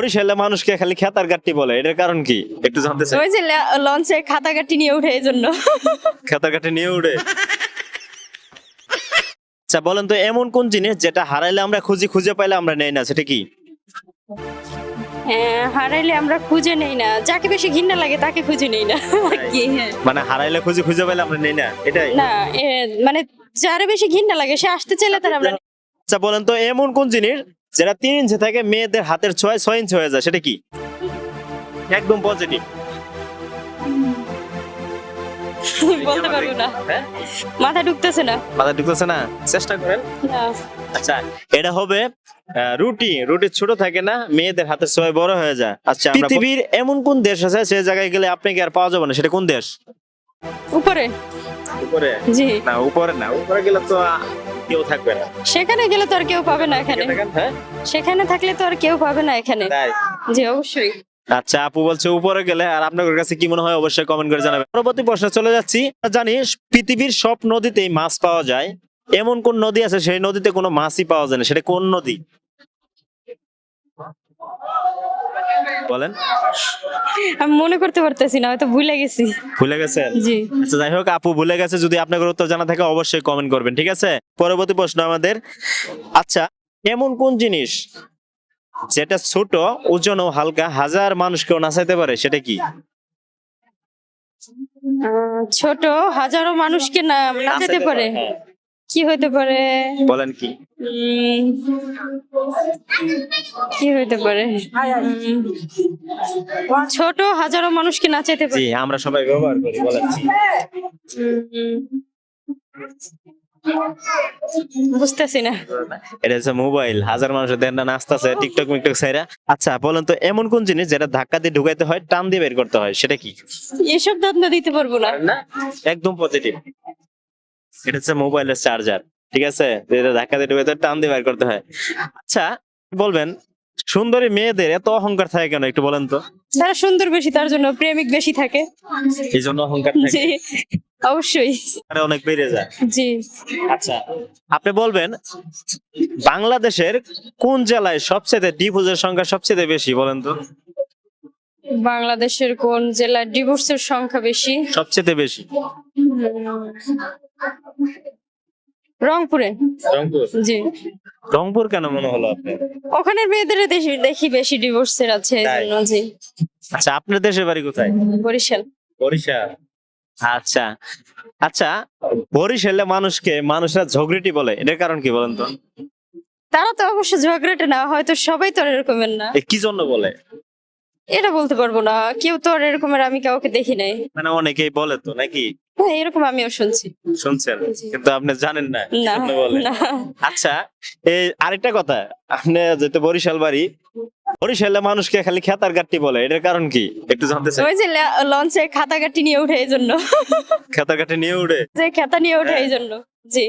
বরিশালে মানুষকে খালি খেতার গাট্টি বলে এটার কারণ কি? একটু জানতে চাই। ওই যে লঞ্চে খাতা কাটি নিয়ে উঠে এই জন্য খেতার গাট্টি নিয়ে উঠে আচ্ছা বলেন তো এমন কোন জিনিস যেটা হারাইলে আমরা খুঁজি খুঁজে পাইলে আমরা নেই না সেটা কি? হ্যাঁ হারাইলে আমরা খুঁজে নেই না। যাকে বেশি ঘৃণা লাগে তাকে খুঁজে নেই না। কি? মানে হারাইলে খুঁজি খুঁজে পাইলে আমরা নেই না এটাই? না মানে যারে বেশি ঘৃণা লাগে সে আসতে চাইলে তার আমরা আচ্ছা বলেন তো এমন কোন জিনিস যেটা তিন ইঞ্চি থাকে মেয়েদের হাতের ছয় ছয় ইঞ্চি হয়ে যায়। সেটা কি? একদম পজিটিভ বলতে পারব না। হ্যাঁ? মাথা ঢুকতেছে না। মাথা ঢুকতেছে না? চেষ্টা করেন। না। আচ্ছা এটা হবে আহ, রুটি। রুটি ছোট থাকে না মেয়েদের হাতের সময় বড় হয়ে যায়। আচ্ছা পৃথিবীর এমন কোন দেশ আছে সে জায়গায় গেলে আপনাকে আর পাওয়া যাবে না? সেটা কোন দেশ? উপরে। উপরে? জি। না উপরে না। উপরে গেলে তো কেউ থাকবে না। সেখানে গেলে তো আর কেউ পাবে না এখানে। হ্যাঁ। সেখানে থাকলে তো আর কেউ পাবে না এখানে। তাই? জি অবশ্যই। আচ্ছা আপু বলছে উপরে গেলে আর আপনাদের কাছে কি মনে হয় অবশ্যই কমেন্ট করে জানাবেন। পরবর্তী প্রশ্নে চলে যাচ্ছি। জানি পৃথিবীর সব নদীতেই মাছ পাওয়া যায়। এমন কোন নদী আছে সেই নদীতে কোনো মাছই পাওয়া যায় না। সেটা কোন নদী? বলেন। আমি মনে করতে পারতেছি না হয়তো ভুলে গেছি। ভুলে গেছেন? জি। আচ্ছা যাই হোক আপু ভুলে গেছে যদি আপনাদের উত্তর জানা থাকে অবশ্যই কমেন্ট করবেন ঠিক আছে? পরবর্তী প্রশ্ন আমাদের। আচ্ছা এমন কোন জিনিস যেটা ছোট ওজন ও হালকা হাজার মানুষকেও নাচাইতে পারে সেটা কি? ছোট হাজারো মানুষকে না নাচাতে পারে। হ্যাঁ। কি হইতে পারে? বলেন কি? কি হইতে পারে? ছোট হাজারো মানুষকে নাচাতে জি পারে? আমরা সবাই ব্যবহার করি বলেন। বুঝতেছি না। এটা হচ্ছে মোবাইল হাজার মানুষের দেন না নাচতেছে টিকটক মিকটক সাইরা আচ্ছা বলেন তো এমন কোন জিনিস যেটা ধাক্কা দিয়ে ঢুকাইতে হয় টান দিয়ে বের করতে হয় সেটা কি? এসব দিতে পারব না। একদম পজিটিভ এটা হচ্ছে মোবাইলের চার্জার ঠিক আছে? যেটা ধাক্কা দিয়ে হয়, টান দিয়ে বের করতে হয়। আচ্ছা বলবেন সুন্দরী মেয়েদের এত অহংকার থাকে কেন একটু বলেন তো? যারা সুন্দর বেশি তার জন্য প্রেমিক বেশি থাকে। এই জন্য অহংকার থাকে। জি অবশ্যই। আরে অনেক বেড়ে যায়। জি। আচ্ছা আপনি বলবেন বাংলাদেশের কোন জেলায় সবচেয়ে ডিভোর্সের সংখ্যা সবচেয়ে বেশি বলেন তো? বাংলাদেশের কোন জেলায় ডিভোর্সের সংখ্যা বেশি? সবচেয়ে বেশি। রংপুরে। রংপুর? জি। রংপুর কেন মনে হলো আপনার? ওখানের মেয়েদের দেখি দেখি বেশি ডিভোর্সের আছে জি। আচ্ছা আপনার দেশের বাড়ি কোথায়? বরিশাল। বরিশাল। আচ্ছা। আচ্ছা বরিশালে মানুষকে মানুষরা ঝগড়িটি বলে এটার কারণ কি বলেন তো? তারা তো অবশ্য ঝগড়াটে না হয়তো সবাই তো আর এরকমের না। এ কি জন্য বলে? এটা বলতে পারব না কেউ তো আর এরকমের আমি কাউকে দেখি নাই। মানে অনেকেই বলে তো নাকি? হ্যাঁ এরকম আমিও শুনছি। শুনছেন? কিন্তু আপনি জানেন না আপনি না। জন্য বলে না আচ্ছা এই আরেকটা কথা আপনি যেহেতু বরিশাল বাড়ি বরিশালে মানুষকে খালি খাতার গাট্টি বলে এটার কারণ কি? একটু জানতে চাই। ওই যে লঞ্চে খাতা কাটি নিয়ে উঠে এই জন্য। খাতা গাট্টি নিয়ে উঠে? যে খাতা নিয়ে উঠে হ্যাঁ। এই জন্য জি।